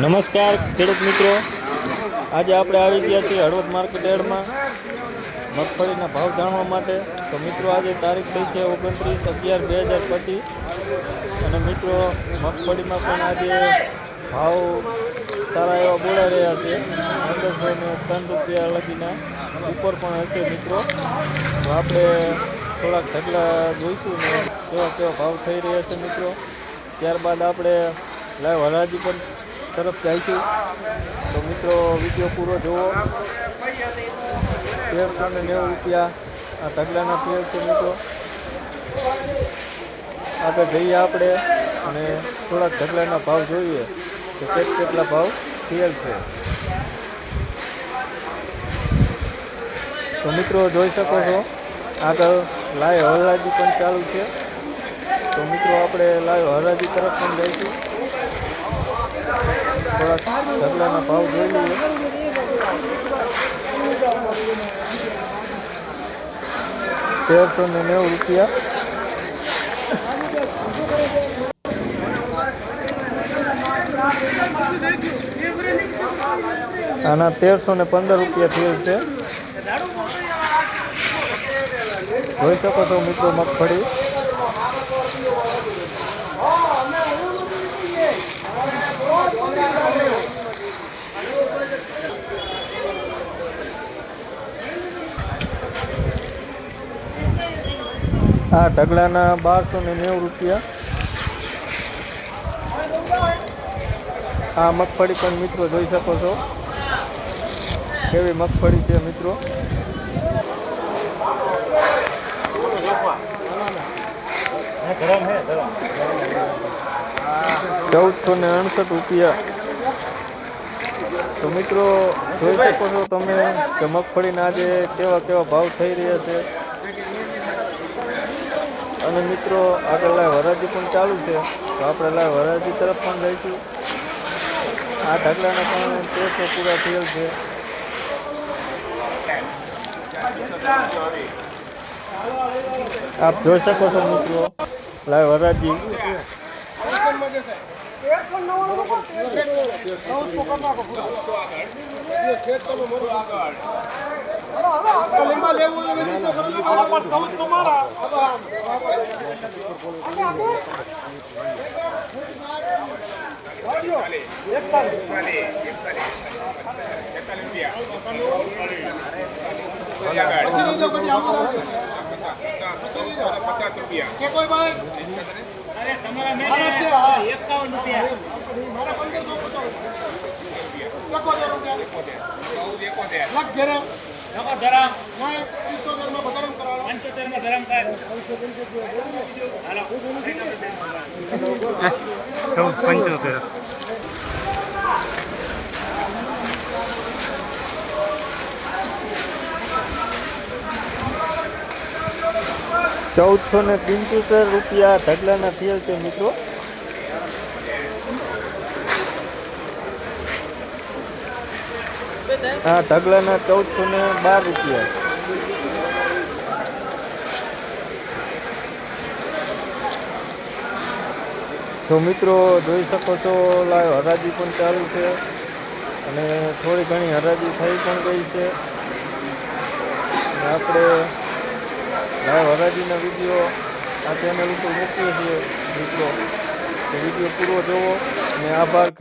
નમસ્કાર, ખેડૂત મિત્રો. આજે આપણે આવી ગયા છીએ હળવદ માર્કેટ એડમાં મગફળીના ભાવ જાણવા માટે. તો મિત્રો, આજે તારીખ થઈ છે ઓગણત્રીસ અગિયાર બે હજાર પચીસ. અને મિત્રો, મગફળીમાં પણ આજે ભાવ સારા એવા બોલાઈ રહ્યા છે. પંદરસો ને ત્રણ રૂપિયા લગીના ઉપર પણ હશે મિત્રો. તો આપણે થોડાક ઢગલા જોઈશું ને કેવા કેવા ભાવ થઈ રહ્યા છે મિત્રો. ત્યારબાદ આપણે લાઈવ હરાજી પણ તરફ જઈશું તો મિત્રો, વીડિયો પૂરો જોવો. તેરસો ને નેવું રૂપિયા આ ઢગલાના તેર છે મિત્રો. આગળ જઈએ આપણે અને થોડાક ઢગલાના ભાવ જોઈએ કે કેટ કેટલા ભાવ તેલ છે. તો મિત્રો, જોઈ શકો છો, આગળ લાઈવ હરાજી પણ ચાલુ છે. તો મિત્રો, આપણે લાઈવ હરાજી તરફ પણ જઈશું. થોડાક ઢગલાના ભાવ જોઈ તેરસો ને નેવું રૂપિયા. આના તેરસો ને પંદર રૂપિયા થયેલ છે. જોઈ શકો છો મિત્રો મગફળી. આ ઢગલાના બારસો ને નેવું રૂપિયા. આ મગફળી પણ મિત્રો જોઈ શકો છો. કેવી મગફળી છે મિત્રો. ચૌદસો ને અડસઠ રૂપિયા. તો મિત્રો, જોઈ શકો છો તમે કે મગફળીના આજે કેવા કેવા ભાવ થઈ રહ્યા છે. અને મિત્રો, આગળ લાઈવ હરાજી પણ ચાલુ છે. તો આપણે લાઈવ હરાજી તરફ પણ જઈશું. આ ઢગલાના પણ તો પૂરા થયેલ છે. આપ જોઈ શકો છો મિત્રો, લાઈવ હરાજી. પચાસ રૂપિયા. એકાવન રૂપિયા. ચૌદ એકોતેર નકો ધરમ પંચોતેરમાં ધરમ હાલો ચૌદ પંચોતેર ચૌદસો ને પંચોતેર રૂપિયા ઢગલાના તેલ છે મિત્રો. હા ઢગલાના ચૌદસો ને બાર રૂપિયા. તો મિત્રો જોઈ શકો છો, લાઈવ હરાજી પણ ચાલુ છે અને થોડી ઘણી હરાજી થઈ પણ ગઈ છે. આપણે લાઈવ હરાજીના વીડિયો આ ચેનલ ઉપર મૂકીએ છીએ મિત્રો. વીડિયો પૂરો જોવો અને આભાર.